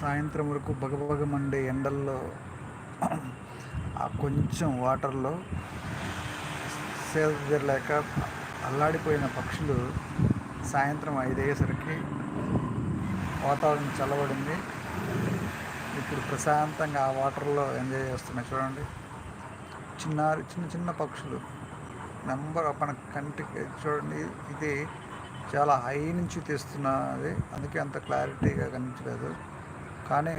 సాయంత్రం వరకు బగబగ మండే ఎండల్లో ఆ కొంచెం వాటర్లో సేదలేక అల్లాడిపోయిన పక్షులు సాయంత్రం ఐదయ్యేసరికి వాతావరణం చల్లబడింది. ఇప్పుడు ప్రశాంతంగా ఆ వాటర్లో ఎంజాయ్ చేస్తున్నాయి. చూడండి. చిన్న చిన్న చిన్న పక్షులు. నెంబర్ మన కంటికి చూడండి. ఇది చాలా హై నుంచి తీస్తున్నది. అందుకే అంత క్లారిటీగా కనిపించలేదు. కానీ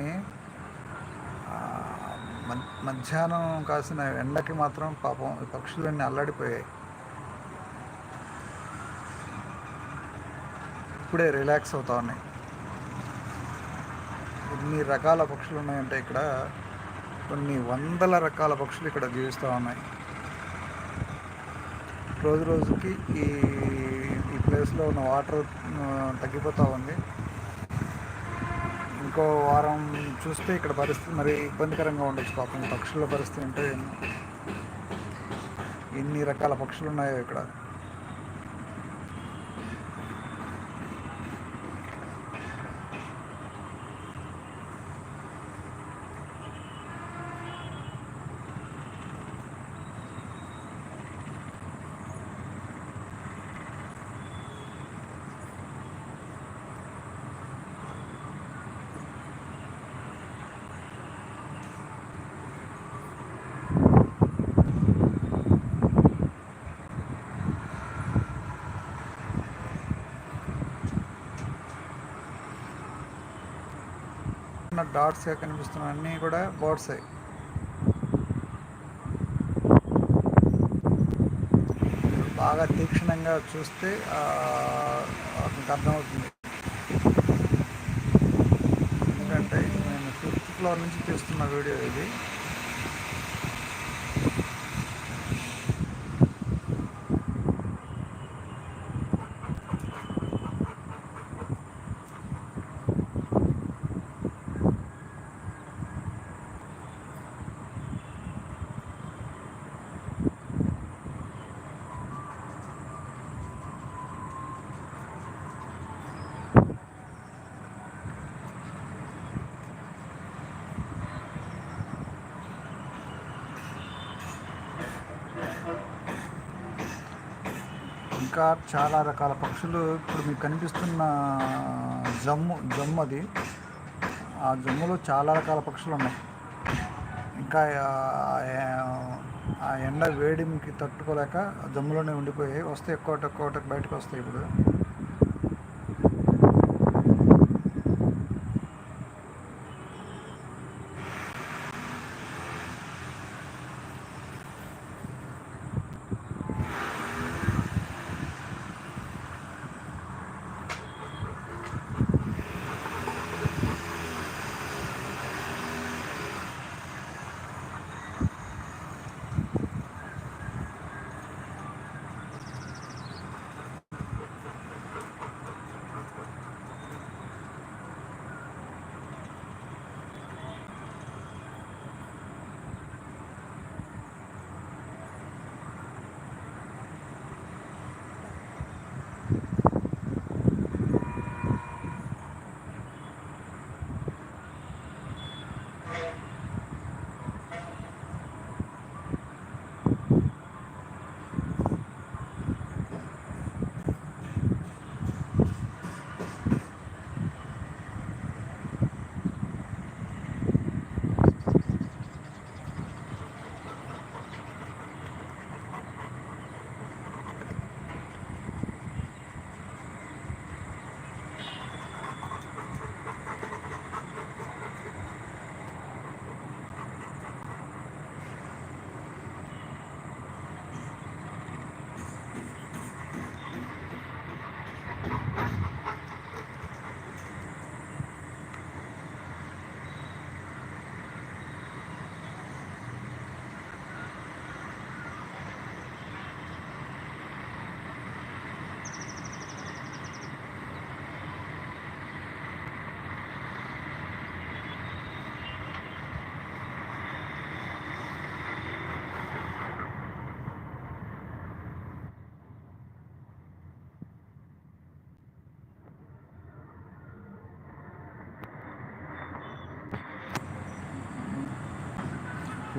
మధ్యాహ్నం కాసిన ఎండకి మాత్రం పాపం ఈ పక్షులన్నీ అల్లాడిపోయాయి. ఇప్పుడే రిలాక్స్ అవుతా ఉన్నాయి. ఎన్ని రకాల పక్షులు ఉన్నాయంటే ఇక్కడ కొన్ని వందల రకాల పక్షులు ఇక్కడ జీవిస్తూ ఉన్నాయి. రోజు రోజుకి ఈ ఈ ప్లేస్లో ఉన్న వాటర్ తగ్గిపోతూ ఉంది. ఇంకో వారం చూస్తే ఇక్కడ పరిస్థితి మరి ఇబ్బందికరంగా ఉండొచ్చు పాపం. పక్షుల పరిస్థితి అంటే ఎన్ని రకాల పక్షులు ఉన్నాయో ఇక్కడ. ఉన్న డాట్స్గా కనిపిస్తున్న అన్నీ కూడా బర్డ్సే బాగా తీక్షణంగా చూస్తే మీకు అర్థమవుతుంది. ఎందుకంటే నేను ఫిఫ్త్ ఫ్లోర్ నుంచి తీస్తున్న వీడియో ఇది. ఇంకా చాలా రకాల పక్షులు ఇప్పుడు మీకు కనిపిస్తున్న జమ్ము జమ్ము అది ఆ జమ్ములో చాలా రకాల పక్షులు ఉన్నాయి. ఇంకా ఆ- ఎండ వేడికి తట్టుకోలేక జమ్ములోనే ఉండిపోయాయి వస్తే ఎక్కువ ఒకటి బయటకు వస్తాయి ఇప్పుడు.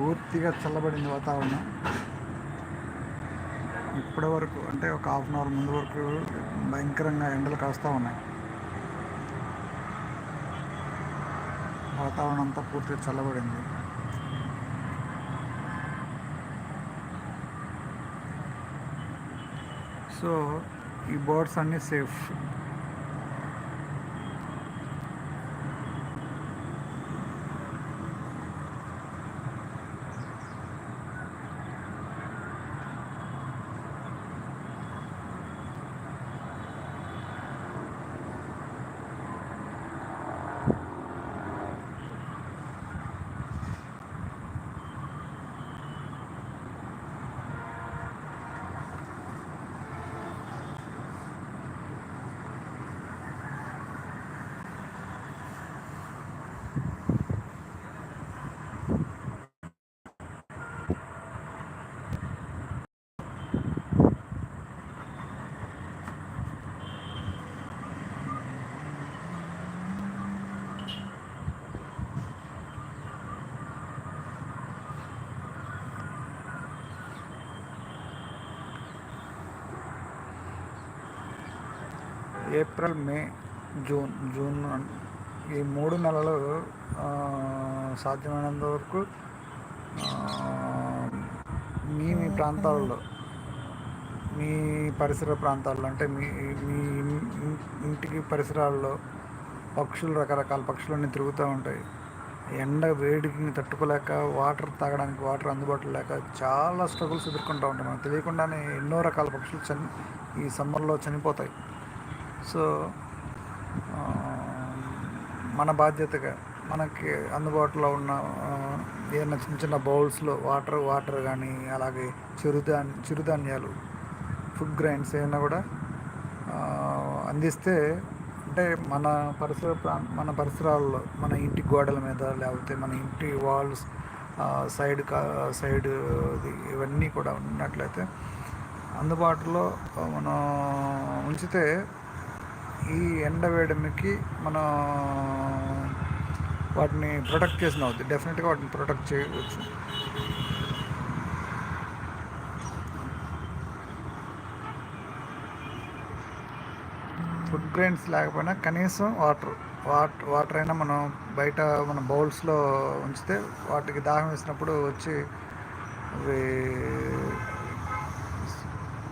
పూర్తిగా చల్లబడింది వాతావరణం. ఇప్పటి వరకు అంటే ఒక హాఫ్ అన్ అవర్ ముందు వరకు భయంకరంగా ఎండలు కాస్తూ ఉన్నాయి. వాతావరణం అంతా పూర్తిగా చల్లబడింది. సో ఈ బర్డ్స్ అన్నీ safe. April May June June ఈ మూడు నెలలు సాధ్యమైనంత వరకు మీ మీ ప్రాంతాల్లో మీ పరిసర ప్రాంతాల్లో అంటే మీ మీ ఇంటికి పరిసరాల్లో పక్షులు రకరకాల పక్షులన్నీ తిరుగుతూ ఉంటాయి. ఎండ వేడికి తట్టుకోలేక వాటర్ తాగడానికి వాటర్ అందుబాటులో లేక చాలా స్ట్రగుల్స్ ఎదుర్కొంటూ ఉంటాయి. మనకు తెలియకుండానే ఎన్నో రకాల పక్షులు చని ఈ సమ్మర్లో చనిపోతాయి. సో మన బాధ్యతగా మనకి అందుబాటులో ఉన్న ఏదైనా చిన్న చిన్న బౌల్స్లో వాటర్ వాటర్ కానీ అలాగే చిరుధా చిరుధాన్యాలు ఫుడ్ గ్రైండ్స్ ఏమైనా కూడా అందిస్తే అంటే మన పరిసర ప్రా మన పరిసరాల్లో మన ఇంటి గోడల మీద లేకపోతే మన ఇంటి వాల్స్ సైడ్ కా సైడ్ ఇవన్నీ కూడా ఉన్నట్లయితే అందుబాటులో మనం ఉంచితే ఈ ఎండ వేయడానికి మనం వాటిని ప్రొటెక్ట్ చేసిన అవుతుంది డెఫినెట్గా వాటిని ప్రొటెక్ట్ చేయవచ్చు. ఫుడ్ గ్రెయిన్స్ లేకపోయినా కనీసం వాటర్ వాటర్ వాటర్ అయినా మనం బయట మన బౌల్స్లో ఉంచితే వాటికి దాహం వేసినప్పుడు వచ్చి అవి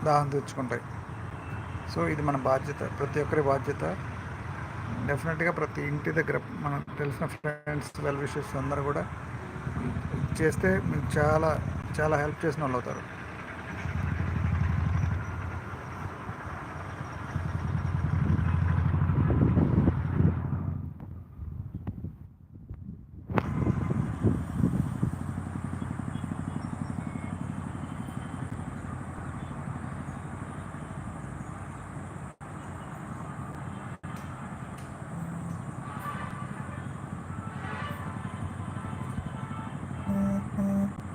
దాహం తెచ్చుకుంటాయి సో ఇది మన బాధ్యత ప్రతి ఒక్కరి బాధ్యత. డెఫినెట్గా ప్రతి ఇంటి దగ్గర మన తెలిసిన ఫ్రెండ్స్ వెల్ విషెస్ అందరూ కూడా చేస్తే మీకు చాలా చాలా హెల్ప్ చేసిన వాళ్ళు అవుతారు. 嗯。